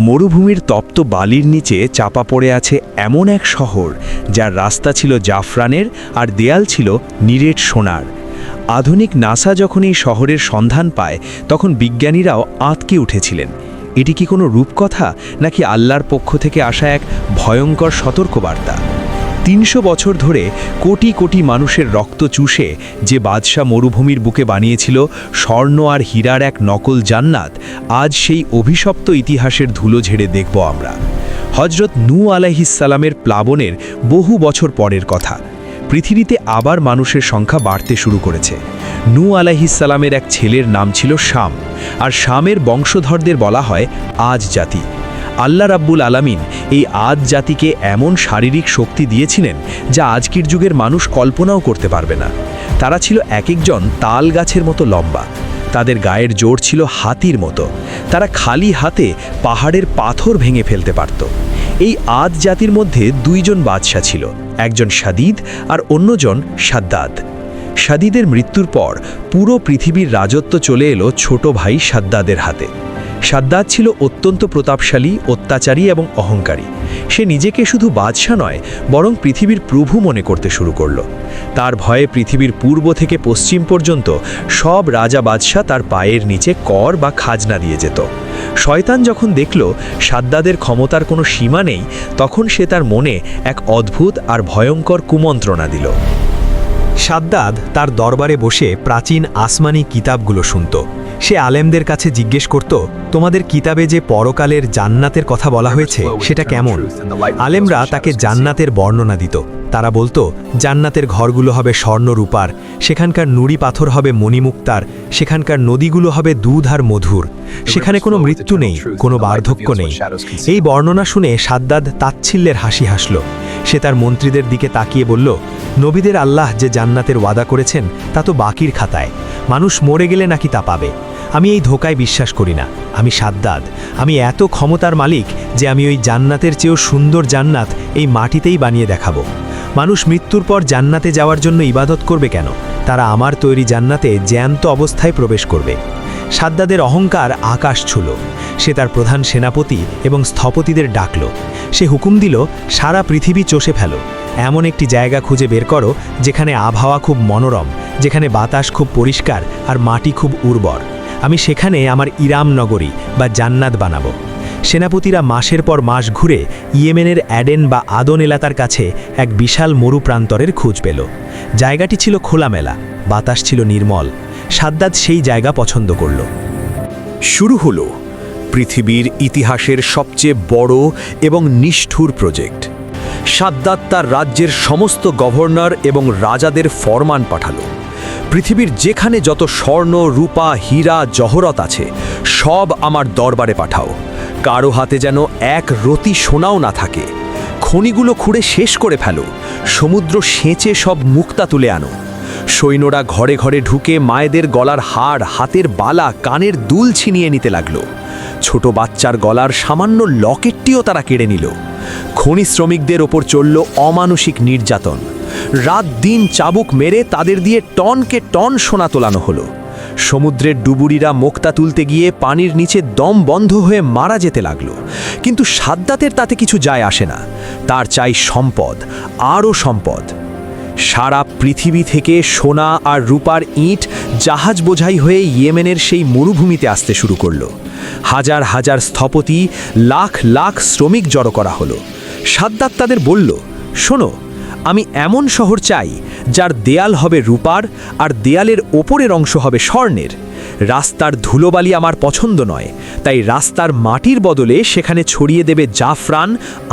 মরুভূমির তপ্ত বালির নিচে চাপা পড়ে আছে এমন এক শহর, যার রাস্তা ছিল জাফরানের আর দেয়াল ছিল নিরেট সোনার। আধুনিক নাসা যখন এই শহরের সন্ধান পায়, তখন বিজ্ঞানীরাও আঁতকে উঠেছিলেন। এটি কি কোনো রূপকথা, নাকি আল্লাহর পক্ষ থেকে আসা এক ভয়ঙ্কর সতর্কবার্তা? তিনশো বছর ধরে কোটি কোটি মানুষের রক্ত চুষে যে বাদশাহ মরুভূমির বুকে বানিয়েছিল স্বর্ণ আর হীরার এক নকল জান্নাত, আজ সেই অভিশপ্ত ইতিহাসের ধুলো ঝেড়ে দেখব আমরা। হজরত নূ আলাইহিসালামের প্লাবনের বহু বছর পরের কথা। পৃথিবীতে আবার মানুষের সংখ্যা বাড়তে শুরু করেছে। নূ আলাইহিসালামের এক ছেলের নাম ছিল শাম, আর শামের বংশধরদের বলা হয় আজ জাতি। আল্লাহ রাব্বুল আলামিন এই আদ জাতিকে এমন শারীরিক শক্তি দিয়েছিলেন যা আজকের যুগের মানুষ কল্পনাও করতে পারবে না। তারা ছিল এক একজন তাল গাছের মতো লম্বা। তাদের গায়ের জোর ছিল হাতির মতো। তারা খালি হাতে পাহাড়ের পাথর ভেঙে ফেলতে পারত। এই আদ জাতির মধ্যে দুইজন বাদশা ছিল, একজন সাদিদ আর অন্যজন সাদ্দাদ। সাদিদের মৃত্যুর পর পুরো পৃথিবীর রাজত্ব চলে এলো ছোট ভাই সাদ্দাদের হাতে। সাদ্দাত ছিল অত্যন্ত প্রতাপশালী, অত্যাচারী এবং অহংকারী। সে নিজেকে শুধু বাদশা নয়, বরং পৃথিবীর প্রভু মনে করতে শুরু করল। তার ভয়ে পৃথিবীর পূর্ব থেকে পশ্চিম পর্যন্ত সব রাজা বাদশাহ তার পায়ের নিচে কর বা খাজনা দিয়ে যেত। শয়তান যখন দেখল সাদ্দাদের ক্ষমতার কোনো সীমা নেই, তখন সে তার মনে এক অদ্ভুত আর ভয়ঙ্কর কুমন্ত্রণা দিল। সাদ্দাদ তার দরবারে বসে প্রাচীন আসমানি কিতাবগুলো শুনত। সে আলেমদের কাছে জিজ্ঞেস করত, তোমাদের কিতাবে যে পরকালের জান্নাতের কথা বলা হয়েছে, সেটা কেমন? আলেমরা তাকে জান্নাতের বর্ণনা দিত। তারা বলতো, জান্নাতের ঘরগুলো হবে স্বর্ণরূপার, সেখানকার নুড়ি পাথর হবে মণিমুক্তার, সেখানকার নদীগুলো হবে দুধ আর মধুর। সেখানে কোনো মৃত্যু নেই, কোনো বার্ধক্য নেই। এই বর্ণনা শুনে সাদ্দাদ তাচ্ছিল্যের হাসি হাসল। সে তার মন্ত্রীদের দিকে তাকিয়ে বলল, নবীদের আল্লাহ যে জান্নাতের ওয়াদা করেছেন, তা তো বাকির খাতায়। মানুষ মরে গেলে নাকি তা পাবে। আমি এই ধোকায় বিশ্বাস করি না। আমি সাদ্দাদ। আমি এত ক্ষমতার মালিক যে আমি ওই জান্নাতের চেয়েও সুন্দর জান্নাত এই মাটিতেই বানিয়ে দেখাবো। মানুষ মৃত্যুর পর জান্নাতে যাওয়ার জন্য ইবাদত করবে কেন? তারা আমার তৈরি জান্নাতে জ্যান্ত অবস্থায় প্রবেশ করবে। সাদ্দাদের অহংকার আকাশ ছুল। সে তার প্রধান সেনাপতি এবং স্থপতিদের ডাকল। সে হুকুম দিল, সারা পৃথিবী চষে ফেলো। এমন একটি জায়গা খুঁজে বের করো, যেখানে আবহাওয়া খুব মনোরম, যেখানে বাতাস খুব পরিষ্কার আর মাটি খুব উর্বর। আমি সেখানে আমার ইরাম নগরী বা জান্নাত বানাবো। সেনাপতিরা মাসের পর মাস ঘুরে ইয়েমেনের অ্যাডেন বা আদন এলাকার কাছে এক বিশাল মরু প্রান্তরের খোঁজ পেল। জায়গাটি ছিল খোলামেলা, বাতাস ছিল নির্মল। সাদ্দাত সেই জায়গা পছন্দ করল। শুরু হলো পৃথিবীর ইতিহাসের সবচেয়ে বড় এবং নিষ্ঠুর প্রজেক্ট। সাদ্দাত তার রাজ্যের সমস্ত গভর্নর এবং রাজাদের ফরমান পাঠালো। পৃথিবীর যেখানে যত স্বর্ণ, রূপা, হীরা, জহরত আছে, সব আমার দরবারে পাঠাও। কারও হাতে যেন এক রতি সোনাও না থাকে। খনিগুলো খুঁড়ে শেষ করে ফেলো। সমুদ্র সেঁচে সব মুক্তা তুলে আনো। সৈন্যরা ঘরে ঘরে ঢুকে মায়েদের গলার হাড়, হাতের বালা, কানের দুল ছিনিয়ে নিতে লাগল। ছোট বাচ্চার গলার সামান্য লকেটটিও তারা কেড়ে নিল। খনি শ্রমিকদের ওপর চলল অমানসিক নির্যাতন। রাত দিন চাবুক মেরে তাদের দিয়ে টনকে টন সোনা তোলানো হলো। সমুদ্রের ডুবুরিরা মোক্তা তুলতে গিয়ে পানির নিচে দম বন্ধ হয়ে মারা যেতে লাগল। কিন্তু সাদ্দাতের তাতে কিছু যায় আসে না। তার চাই সম্পদ, আরও সম্পদ। সারা পৃথিবী থেকে সোনা আর রূপার ইট জাহাজ বোঝাই হয়ে ইয়েমেনের সেই মরুভূমিতে আসতে শুরু করল। হাজার হাজার স্থপতি, লাখ লাখ শ্রমিক জড়ো করা হলো। সাদ্দাত তাদের বলল, শোনো আমি এমন শহর চাই, যার দেয়াল হবে রূপার আর দেয়ালের ওপরের অংশ হবে স্বর্ণের। রাস্তার ধুলোবালি আমার পছন্দ নয়, তাই রাস্তার মাটির বদলে সেখানে ছড়িয়ে দেবে জাফরান,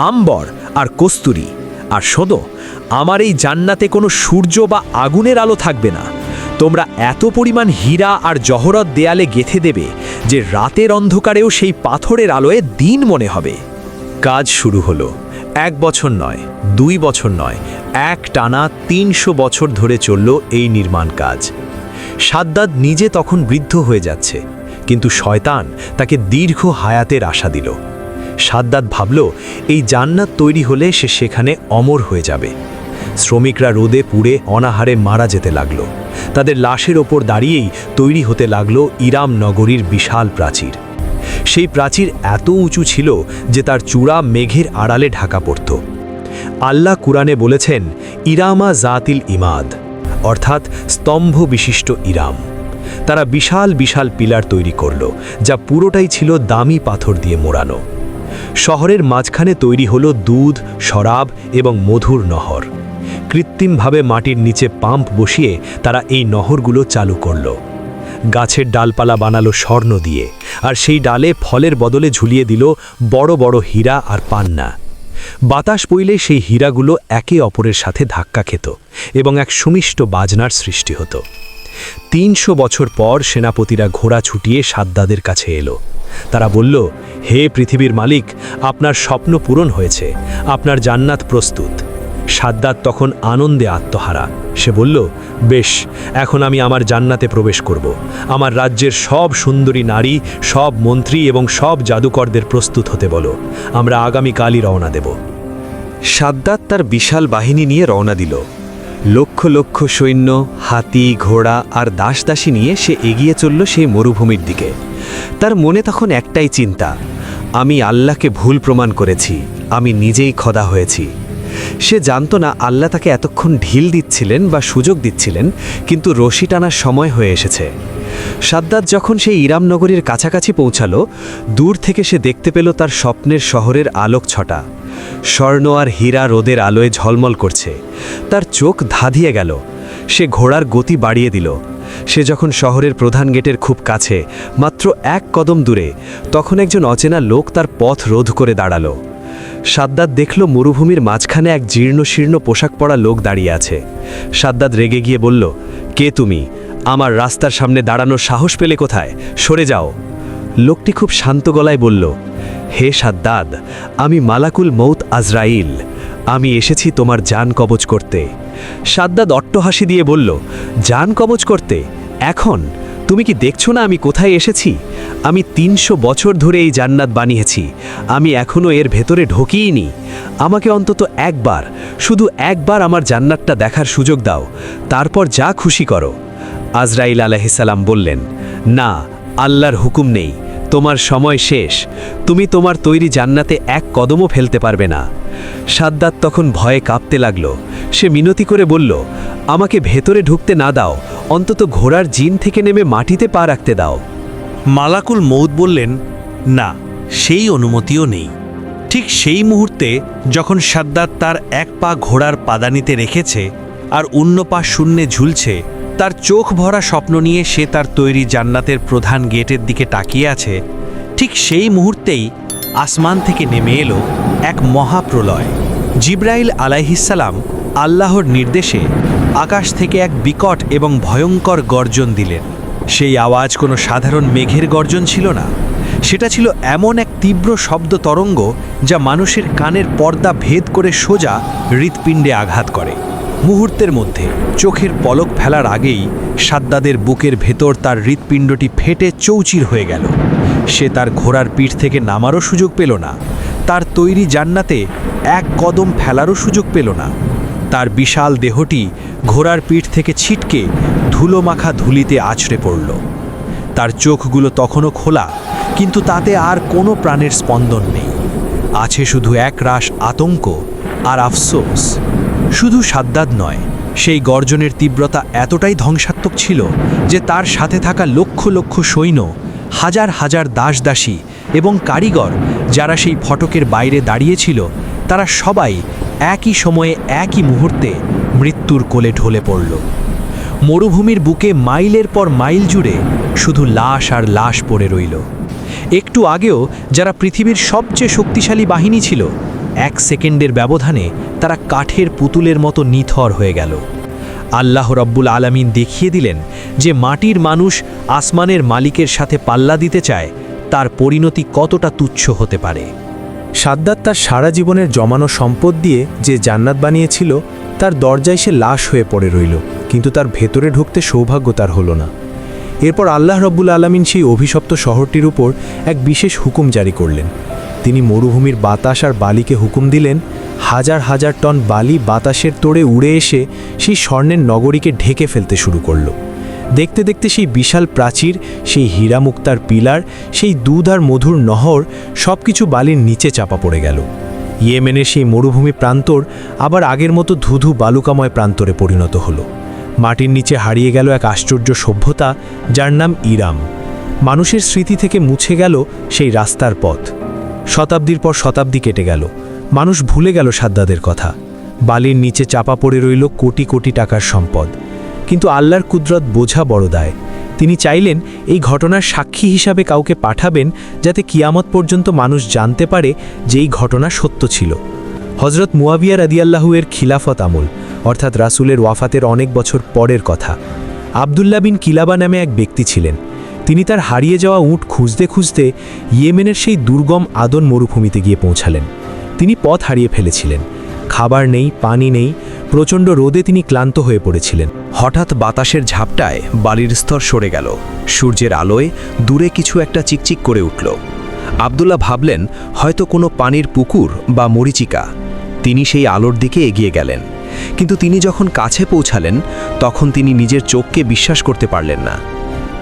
আম্বর আর কস্তুরি। আর শোনো, আমার এই জান্নাতে কোনো সূর্য বা আগুনের আলো থাকবে না। তোমরা এত পরিমাণ হীরা আর জহরত দেয়ালে গেথে দেবে যে রাতের অন্ধকারেও সেই পাথরের আলোয় দিন মনে হবে। কাজ শুরু হলো। এক বছর নয়, দুই বছর নয় এক টানা তিনশো বছর ধরে চলল এই নির্মাণ কাজ। সাদ্দাদ নিজে তখন বৃদ্ধ হয়ে যাচ্ছে, কিন্তু শয়তান তাকে দীর্ঘ হায়াতের আশা দিল। সাদ্দাত ভাবল, এই জান্নাত তৈরি হলে সে সেখানে অমর হয়ে যাবে। শ্রমিকরা রোদে পুড়ে অনাহারে মারা যেতে লাগল। তাদের লাশের ওপর দাঁড়িয়েই তৈরি হতে লাগল ইরাম নগরীর বিশাল প্রাচীর। সেই প্রাচীর এত উঁচু ছিল যে তার চূড়া মেঘের আড়ালে ঢাকা পড়ত। আল্লাহ কুরআনে বলেছেন, ইরামা জাতিল ইমাদ, অর্থাৎ স্তম্ভ বিশিষ্ট ইরাম। তারা বিশাল বিশাল পিলার তৈরি করল, যা পুরোটাই ছিল দামি পাথর দিয়ে মোড়ানো। শহরের মাঝখানে তৈরি হলো দুধ, শরাব এবং মধুর নহর। কৃত্রিমভাবে মাটির নিচে পাম্প বসিয়ে তারা এই নহরগুলো চালু করল। গাছের ডালপালা বানালো স্বর্ণ দিয়ে, আর সেই ডালে ফলের বদলে ঝুলিয়ে দিল বড় বড় হীরা আর পান্না। বাতাস বইলে সেই হীরাগুলো একে অপরের সাথে ধাক্কা খেত এবং এক সুমিষ্ট বাজনার সৃষ্টি হতো। তিনশো বছর পর সেনাপতিরা ঘোড়া ছুটিয়ে সাদ্দাদের কাছে এলো। তারা বলল, হে পৃথিবীর মালিক, আপনার স্বপ্ন পূরণ হয়েছে, আপনার জান্নাত প্রস্তুত। সাদ্দাত তখন আনন্দে আত্মহারা। সে বলল, বেশ, এখন আমি আমার জান্নাতে প্রবেশ করব। আমার রাজ্যের সব সুন্দরী নারী, সব মন্ত্রী এবং সব জাদুকরদের প্রস্তুত হতে বলো। আমরা আগামীকালই রওনা দেব। সাদ্দাত তার বিশাল বাহিনী নিয়ে রওনা দিল। লক্ষ লক্ষ সৈন্য, হাতি, ঘোড়া আর দাসদাসী নিয়ে সে এগিয়ে চলল সেই মরুভূমির দিকে। তার মনে তখন একটাই চিন্তা, আমি আল্লাহকে ভুল প্রমাণ করেছি, আমি নিজেই খদা হয়েছি। সে জানতো না আল্লাহ তাকে এতক্ষণ ঢিল দিচ্ছিলেন বা সুযোগ দিচ্ছিলেন, কিন্তু রশি টানার সময় হয়ে এসেছে। সাদ্দাত যখন সেই ইরামনগরীর কাছাকাছি পৌঁছালো, দূর থেকে সে দেখতে পেল তার স্বপ্নের শহরের আলোক ছটা। স্বর্ণ আর হীরা রোদের আলোয় ঝলমল করছে। তার চোখ ধাঁধিয়ে গেল। সে ঘোড়ার গতি বাড়িয়ে দিল। সে যখন শহরের প্রধান গেটের খুব কাছে, মাত্র এক কদম দূরে, তখন একজন অচেনা লোক তার পথ রোধ করে দাঁড়াল। সাদ্দাত দেখল মরুভূমির মাঝখানে এক জীর্ণশীর্ণ পোশাক পরা লোক দাঁড়িয়ে আছে। সাদ্দাত রেগে গিয়ে বলল, কে তুমি? আমার রাস্তার সামনে দাঁড়ানোর সাহস পেলে কোথায়? সরে যাও। লোকটি খুব শান্ত গলায় বলল, হে সাদ্দাদ আমি মালাকুল মৌত আজরাইল। আমি এসেছি তোমার জান কবচ করতে। সাদ্দাদ অট্টহাসি দিয়ে বলল জান কবচ করতে? এখন? তুমি কি দেখছ না আমি কোথায় এসেছি? আমি তিনশো বছর ধরে এই জান্নাত বানিয়েছি। আমি এখনও এর ভেতরে ঢোকিইনি। আমাকে অন্তত একবার, শুধু একবার আমার জান্নাতটা দেখার সুযোগ দাও। তারপর যা খুশি করো। আজরাইল আলাহিসাল্লাম বললেন, না, আল্লাহর হুকুম নেই। তোমার সময় শেষ। তুমি তোমার তৈরি জান্নাতে এক কদমও ফেলতে পারবে না। সাদ্দাত তখন ভয়ে কাঁপতে লাগল। সে মিনতি করে বলল, আমাকে ভেতরে ঢুকতে না দাও। অন্তত ঘোড়ার জিন থেকে নেমে মাটিতে পা রাখতে দাও। মালাকুল মৌদ বললেন, না, সেই অনুমতিও নেই। ঠিক সেই মুহূর্তে যখন সাদ্দাত তার এক পা ঘোড়ার পাদানিতে রেখেছে আর অন্য পা শূন্যে ঝুলছে, তার চোখ ভরা স্বপ্ন নিয়ে সে তার তৈরি জান্নাতের প্রধান গেটের দিকে তাকিয়ে আছে, ঠিক সেই মুহূর্তেই আসমান থেকে নেমে এলো এক মহাপ্রলয়। জিব্রাইল আলাইহিসাল্লাম আল্লাহর নির্দেশে আকাশ থেকে এক বিকট এবং ভয়ঙ্কর গর্জন দিলেন। সেই আওয়াজ কোনো সাধারণ মেঘের গর্জন ছিল না। সেটা ছিল এমন এক তীব্র শব্দ তরঙ্গ যা মানুষের কানের পর্দা ভেদ করে সোজা হৃৎপিণ্ডে আঘাত করে। মুহূর্তের মধ্যে চোখের পলক ফেলার আগেই সাদ্দাদের বুকের ভেতর তার হৃৎপিণ্ডটি ফেটে চৌচির হয়ে গেল। সে তার ঘোড়ার পিঠ থেকে নামারও সুযোগ পেল না। তার তৈরি জান্নাতে এক কদম ফেলারও সুযোগ পেল না। তার বিশাল দেহটি ঘোড়ার পিঠ থেকে ছিটকে ধুলো মাখা ধুলিতে আছড়ে পড়ল। তার চোখগুলো তখনও খোলা, কিন্তু তাতে আর কোনো প্রাণের স্পন্দন নেই। আছে শুধু এক রাস আতঙ্ক আর আফসোস। শুধু সাদ্দাদ নয়, সেই গর্জনের তীব্রতা এতটাই ধ্বংসাত্মক ছিল যে তার সাথে থাকা লক্ষ লক্ষ সৈন্য, হাজার হাজার দাসদাসী এবং কারিগর যারা সেই ফটকের বাইরে দাঁড়িয়েছিল, তারা সবাই একই সময়ে একই মুহূর্তে মৃত্যুর কোলে ঢলে পড়ল। মরুভূমির বুকে মাইলের পর মাইল জুড়ে শুধু লাশ আর লাশ পড়ে রইল। একটু আগেও যারা পৃথিবীর সবচেয়ে শক্তিশালী বাহিনী ছিল, এক সেকেন্ডের ব্যবধানে তারা কাঠের পুতুলের মতো নিথর হয়ে গেল। আল্লাহ রব্বুল আলামিন দেখিয়ে দিলেন যে মাটির মানুষ আসমানের মালিকের সাথে পাল্লা দিতে চায়, তার পরিণতি কতটা তুচ্ছ হতে পারে। সাদ্দাত তার সারা জীবনের জমানো সম্পদ দিয়ে যে জান্নাত বানিয়েছিল, তার দরজায় সে লাশ হয়ে পড়ে রইল, কিন্তু তার ভেতরে ঢুকতে সৌভাগ্য তার হলো না। এরপর আল্লাহ রব্বুল আলমিন সেই অভিশপ্ত শহরটির উপর এক বিশেষ হুকুম জারি করলেন। তিনি মরুভূমির বাতাস আর বালিকে হুকুম দিলেন, হাজার হাজার টন বালি বাতাসের তোড়ে উড়ে এসে সেই স্বর্ণের নগরীকে ঢেকে ফেলতে শুরু করল। দেখতে দেখতে সেই বিশাল প্রাচীর, সেই হীরা মুক্তার পিলার, সেই দুধ আর মধুর নহর সব কিছু বালির নিচে চাপা পড়ে গেল। ইয়েমেনের সেই মরুভূমি প্রান্তর আবার আগের মতো ধুধু বালুকাময় প্রান্তরে পরিণত হলো। মাটির নিচে হারিয়ে গেল এক আশ্চর্য সভ্যতা যার নাম ইরাম। মানুষের স্মৃতি থেকে মুছে গেল সেই রাস্তার পথ। শতাব্দীর পর শতাব্দী কেটে গেল। মানুষ ভুলে গেল সাদ্দাদের কথা। বালির নিচে চাপা পড়ে রইল কোটি কোটি টাকার সম্পদ। কিন্তু আল্লাহর কুদরত বোঝা বড় দায়। তিনি চাইলেন এই ঘটনার সাক্ষী হিসাবে কাউকে পাঠাবেন যাতে কিয়ামত পর্যন্ত মানুষ জানতে পারে যে এই ঘটনা সত্য ছিল। হজরত মুয়াবিয়া রাদিয়াল্লাহু এর খিলাফত আমল, অর্থাৎ রাসুলের ওয়াফাতের অনেক বছর পরের কথা। আবদুল্লা বিন কিলাবা নামে এক ব্যক্তি ছিলেন। তিনি তার হারিয়ে যাওয়া উট খুঁজতে খুঁজতে ইয়েমেনের সেই দুর্গম আদন মরুভূমিতে গিয়ে পৌঁছালেন। তিনি পথ হারিয়ে ফেলেছিলেন। খাবার নেই, পানি নেই, প্রচণ্ড রোদে তিনি ক্লান্ত হয়ে পড়েছিলেন। হঠাৎ বাতাসের ঝাপটায় বালির স্তর সরে গেল। সূর্যের আলোয় দূরে কিছু একটা চিকচিক করে উঠল। আবদুল্লাহ ভাবলেন, হয়তো কোনো পানির পুকুর বা মরিচিকা। তিনি সেই আলোর দিকে এগিয়ে গেলেন। কিন্তু তিনি যখন কাছে পৌঁছালেন, তখন তিনি নিজের চোখকে বিশ্বাস করতে পারলেন না।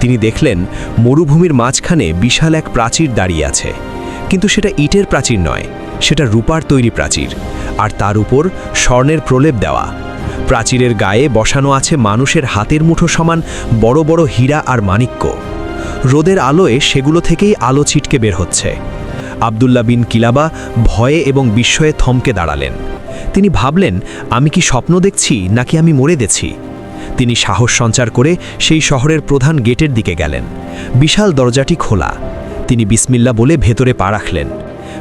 তিনি দেখলেন, মরুভূমির মাঝখানে বিশাল এক প্রাচীর দাঁড়িয়ে আছে। কিন্তু সেটা ইটের প্রাচীর নয়। সেটা রূপার তৈরি প্রাচীর, আর তার উপর স্বর্ণের প্রলেপ দেওয়া। প্রাচীরের গায়ে বসানো আছে মানুষের হাতের মুঠো সমান বড় বড় হীরা আর মাণিক্য। রোদের আলোয় সেগুলো থেকেই আলো ছিটকে বের হচ্ছে। আবদুল্লা বিন কিলাবা ভয়ে এবং বিস্ময়ে থমকে দাঁড়ালেন। তিনি ভাবলেন, আমি কি স্বপ্ন দেখছি নাকি আমি মরে দেছি তিনি সাহস সঞ্চার করে সেই শহরের প্রধান গেটের দিকে গেলেন। বিশাল দরজাটি খোলা। তিনি বিসমিল্লা বলে ভেতরে পা রাখলেন।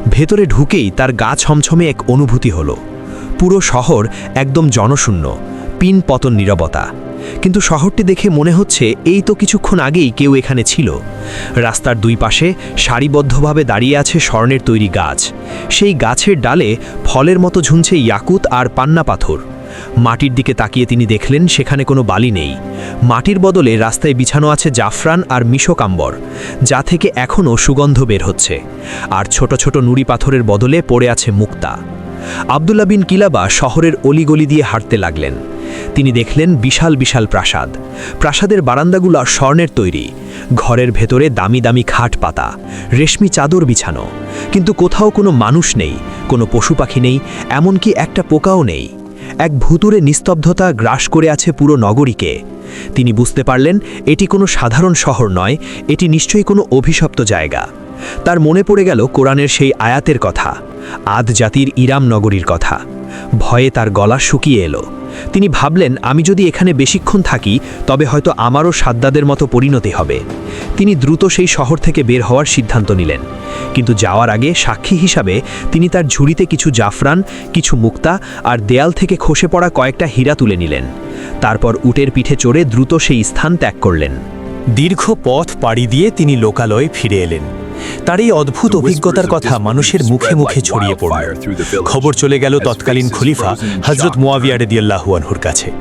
ভেতরে ঢুকেই তার গা ছমছমে এক অনুভূতি হল। পুরো শহর একদম জনশূন্য, পিন পতন নিরবতা। কিন্তু শহরটি দেখে মনে হচ্ছে এই তো কিছুক্ষণ আগেই কেউ এখানে ছিল। রাস্তার দুই পাশে সারিবদ্ধভাবে দাঁড়িয়ে আছে স্বর্ণের তৈরি গাছ। সেই গাছের ডালে ফলের মতো ঝুনছে ইয়াকুত আর পান্না পাথর। মাটির দিকে তাকিয়ে তিনি দেখলেন সেখানে কোনো বালি নেই। মাটির বদলে রাস্তায় বিছানো আছে জাফরান আর মিশকাম্বর যা থেকে এখনও সুগন্ধ বের হচ্ছে, আর ছোট ছোট নুড়ি পাথরের বদলে পড়ে আছে মুক্তা। আবদুল্লা বিন কিলাবা শহরের অলিগলি দিয়ে হাঁটতে লাগলেন। তিনি দেখলেন বিশাল বিশাল প্রাসাদ। প্রাসাদের বারান্দাগুলো স্বর্ণের তৈরি। ঘরের ভেতরে দামি দামি খাট পাতা, রেশমি চাদর বিছানো। কিন্তু কোথাও কোনো মানুষ নেই, কোনো পশু পাখি নেই, এমনকি একটা পোকাও নেই। এক ভুতুরে নিস্তব্ধতা গ্রাস করে আছে পুরো নগরীকে। তিনি বুঝতে পারলেন, এটি কোনো সাধারণ শহর নয়, এটি নিশ্চয়ই কোনো অভিশপ্ত জায়গা। তার মনে পড়ে গেল কোরআনের সেই আয়াতের কথা আদ জাতির ইরাম নগরীর কথা। ভয়ে তার গলা শুকিয়ে এলো। তিনি ভাবলেন, আমি যদি এখানে বেশিক্ষণ থাকি, তবে হয়তো আমারও সাদ্দাদের মতো পরিণতি হবে। তিনি দ্রুত সেই শহর থেকে বের হওয়ার সিদ্ধান্ত নিলেন। কিন্তু যাওয়ার আগে সাক্ষী হিসাবে তিনি তার ঝুড়িতে কিছু জাফরান, কিছু মুক্তা আর দেয়াল থেকে খসে পড়া কয়েকটা হীরা তুলে নিলেন। তারপর উটের পিঠে চড়ে দ্রুত সেই স্থান ত্যাগ করলেন। দীর্ঘ পথ পাড়ি দিয়ে তিনি লোকালয়ে ফিরে এলেন। তার এই অদ্ভুত অভিজ্ঞতার কথা মানুষের মুখে মুখে ছড়িয়ে পড়ল। খবর চলে গেল তৎকালীন খলিফা হজরত মুয়াবিয়া রেদিয়াল্লাহুয়ানহুর কাছে।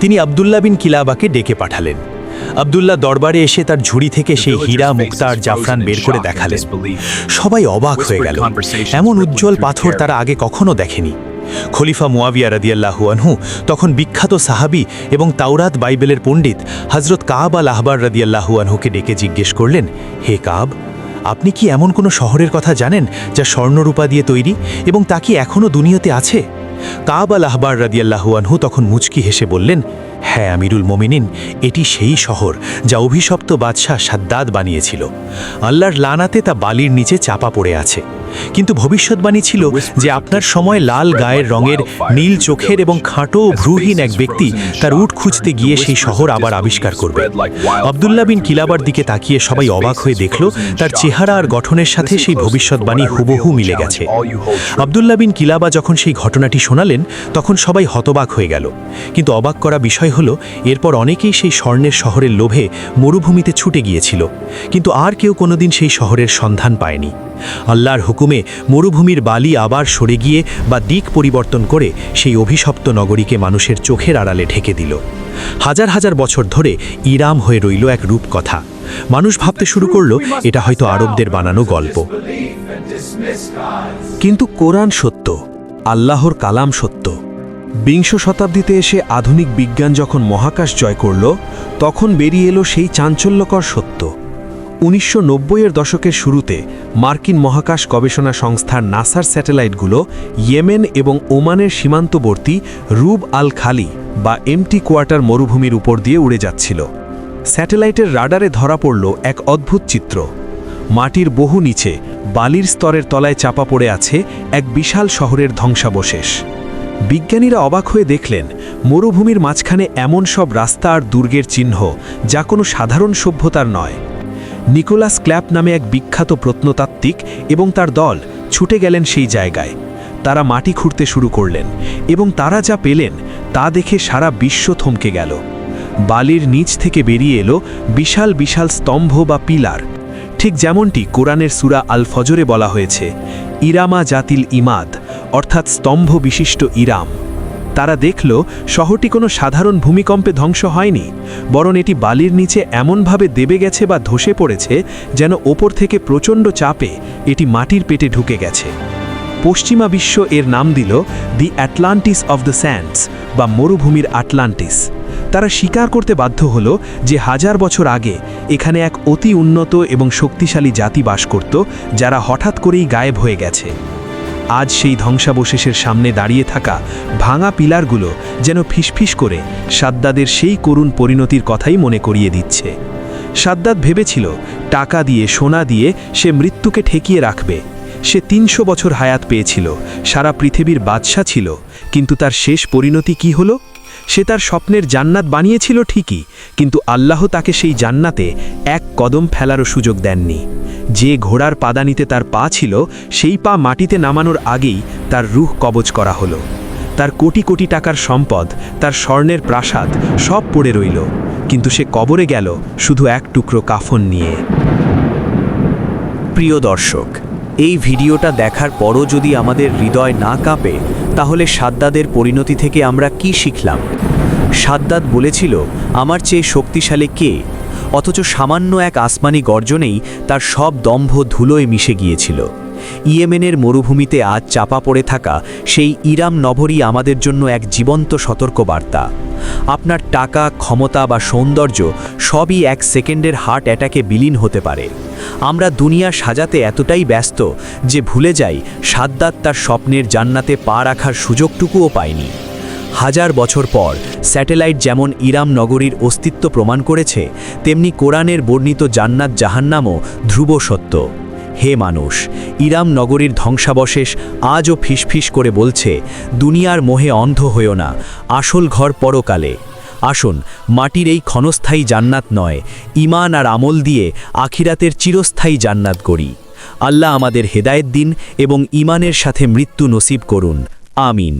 তিনি আবদুল্লাহ বিন কিলাবাকে ডেকে পাঠালেন। আবদুল্লাহ দরবারে এসে তার ঝুড়ি থেকে সেই হীরা মুক্তা আর জাফরান বের করে দেখালেন। সবাই অবাক হয়ে গেল। এমন উজ্জ্বল পাথর তারা আগে কখনো দেখেনি। খলিফা মুয়াবিয়া রাদিয়াল্লাহু আনহু তখন বিখ্যাত সাহাবি এবং তাওরাত বাইবেলের পণ্ডিত হজরত কাব আল আহবার রাদিয়াল্লাহু আনহুকে ডেকে জিজ্ঞেস করলেন হে কাব আপনি কি এমন কোনো শহরের কথা জানেন যা স্বর্ণরূপা দিয়ে তৈরি এবং তা কি এখনও দুনিয়াতে আছে? কাব আল আহবার রাদিয়াল্লাহু আনহু তখন মুচকি হেসে বললেন হ্যাঁ আমিরুল মোমিনিন, এটি সেই শহর যা অভিশপ্ত বাদশাহ সাদ্দাদ বানিয়েছিল। আল্লাহর লানাতে তা বালির নিচে চাপা পড়ে আছে। কিন্তু ভবিষ্যৎবাণী ছিল যে আপনার সময় লাল গায়ের রঙের নীল চোখের এবং খাঁটো ভ্রুহীন এক ব্যক্তি তার উট খুঁজতে গিয়ে সেই শহর আবার আবিষ্কার করবে। আবদুল্লাহ বিন কিলাবার দিকে তাকিয়ে সবাই অবাক হয়ে দেখল তার চেহারা আর গঠনের সাথে সেই ভবিষ্যৎবাণী হুবহু মিলে গেছে। আবদুল্লাহ বিন কিলাবা যখন সেই ঘটনাটি শোনালেন তখন সবাই হতবাক হয়ে গেল। কিন্তু অবাক করা বিষয় হলো এরপর অনেকেই সেই স্বর্ণের শহরের লোভে মরুভূমিতে ছুটে গিয়েছিল। কিন্তু আর কেউ কোনোদিন সেই শহরের সন্ধান পায়নি। আল্লাহর হুকুমে মরুভূমির বালি আবার সরে গিয়ে বা দিক পরিবর্তন করে সেই অভিশপ্ত নগরীকে মানুষের চোখের আড়ালে ঢেকে দিল। হাজার হাজার বছর ধরে ইরাম হয়ে রইল এক রূপকথা। মানুষ ভাবতে শুরু করল, এটা হয়তো আরবদের বানানো গল্প। কিন্তু কোরআন সত্য, আল্লাহর কালাম সত্য। বিংশ শতাব্দীতে এসে আধুনিক বিজ্ঞান যখন মহাকাশ জয় করল, তখন বেরিয়ে এলো সেই চাঞ্চল্যকর সত্য। উনিশশো এর দশকের শুরুতে মার্কিন মহাকাশ গবেষণা সংস্থার নাসার স্যাটেলাইটগুলো ইয়েমেন এবং ওমানের সীমান্তবর্তী রুব আল খালি বা এমটি কোয়ার্টার মরুভূমির উপর দিয়ে উড়ে যাচ্ছিল। স্যাটেলাইটের রাডারে ধরা পড়ল এক অদ্ভুত চিত্র। মাটির বহু নিচে বালির স্তরের তলায় চাপা পড়ে আছে এক বিশাল শহরের ধ্বংসাবশেষ। বিজ্ঞানীরা অবাক হয়ে দেখলেন, মরুভূমির মাঝখানে এমন সব রাস্তা আর দুর্গের চিহ্ন যা কোনো সাধারণ সভ্যতার নয়। নিকোলাস ক্ল্যাপ নামে এক বিখ্যাত প্রত্নতাত্ত্বিক এবং তার দল ছুটে গেলেন সেই জায়গায়। তারা মাটি খুঁড়তে শুরু করলেন এবং তারা যা পেলেন তা দেখে সারা বিশ্ব থমকে গেল। বালির নিচ থেকে বেরিয়ে এলো বিশাল বিশাল স্তম্ভ বা পিলার। ঠিক যেমনটি কোরআনের সুরা আল ফজরে বলা হয়েছে, ইরামা জাতিল ইমাদ, অর্থাৎ স্তম্ভ বিশিষ্ট ইরাম। তারা দেখল শহরটি কোনো সাধারণ ভূমিকম্পে ধ্বংস হয়নি, বরং এটি বালির নিচে এমনভাবে দেবে গেছে বা ধসে পড়েছে যেন ওপর থেকে প্রচণ্ড চাপে এটি মাটির পেটে ঢুকে গেছে। পশ্চিমা বিশ্ব এর নাম দিল the Atlantis of the sands বা মরুভূমির আটলান্টিস। তারা স্বীকার করতে বাধ্য হল যে হাজার বছর আগে এখানে এক অতি উন্নত এবং শক্তিশালী জাতি বাস করত, যারা হঠাৎ করেই গায়েব হয়ে গেছে। আজ সেই ধ্বংসাবশেষের সামনে দাঁড়িয়ে থাকা ভাঙা পিলারগুলো যেন ফিসফিস করে সাদ্দাদের সেই করুণ পরিণতির কথাই মনে করিয়ে দিচ্ছে। সাদ্দাদ ভেবেছিল, টাকা দিয়ে, সোনা দিয়ে সে মৃত্যুকে ঠেকিয়ে রাখবে। সে তিনশো বছর হায়াত পেয়েছিল, সারা পৃথিবীর বাদশা ছিল, কিন্তু তার শেষ পরিণতি কি হলো? সে তার স্বপ্নের জান্নাত বানিয়েছিল ঠিকই, কিন্তু আল্লাহ তাকে সেই জান্নাতে এক কদম ফেলারও সুযোগ দেননি। যে ঘোড়ার পাদানিতে তার পা ছিল, সেই পা মাটিতে নামানোর আগেই তার রুহ কবজ করা হলো। তার কোটি কোটি টাকার সম্পদ, তার স্বর্ণের প্রাসাদ সব পড়ে রইল, কিন্তু সে কবরে গেল শুধু এক টুকরো কাফন নিয়ে। প্রিয় দর্শক এই ভিডিওটা দেখার পরও যদি আমাদের হৃদয় না কাঁপে, তাহলে সাদ্দাদের পরিণতি থেকে আমরা কি শিখলাম? সাদ্দাদ বলেছিল, আমার চেয়ে শক্তিশালী কে? অথচ সামান্য এক আসমানি গর্জনেই তার সব দম্ভ ধুলোয় মিশে গিয়েছিল। ইয়েমেনের মরুভূমিতে আজ চাপা পড়ে থাকা সেই ইরাম নভরই আমাদের জন্য এক জীবন্ত সতর্কবার্তা। আপনার টাকা, ক্ষমতা বা সৌন্দর্য সবই এক সেকেন্ডের হার্ট অ্যাটাকে বিলীন হতে পারে। আমরা দুনিয়া সাজাতে এতটাই ব্যস্ত যে ভুলে যাই সাদ্দাত তার স্বপ্নের জান্নাতে পা রাখার সুযোগটুকুও পায়নি। হাজার বছর পর স্যাটেলাইট যেমন ইরাম নগরীর অস্তিত্ব প্রমাণ করেছে, তেমনি কোরআনের বর্ণিত জান্নাত জাহান্নামও ধ্রুব সত্য। হে মানুষ, ইরাম নগরীর ধ্বংসাবশেষ আজও ফিসফিস করে বলছে, দুনিয়ার মোহে অন্ধ হয়েও না, আসল ঘর পরকালে। আসুন, মাটির এই ক্ষণস্থায়ী জান্নাত নয় ইমান আর আমল দিয়ে আখিরাতের চিরস্থায়ী জান্নাত করি আল্লাহ আমাদের হেদায়েত দিন এবং ইমানের সাথে মৃত্যু নসিব করুন। আমিন।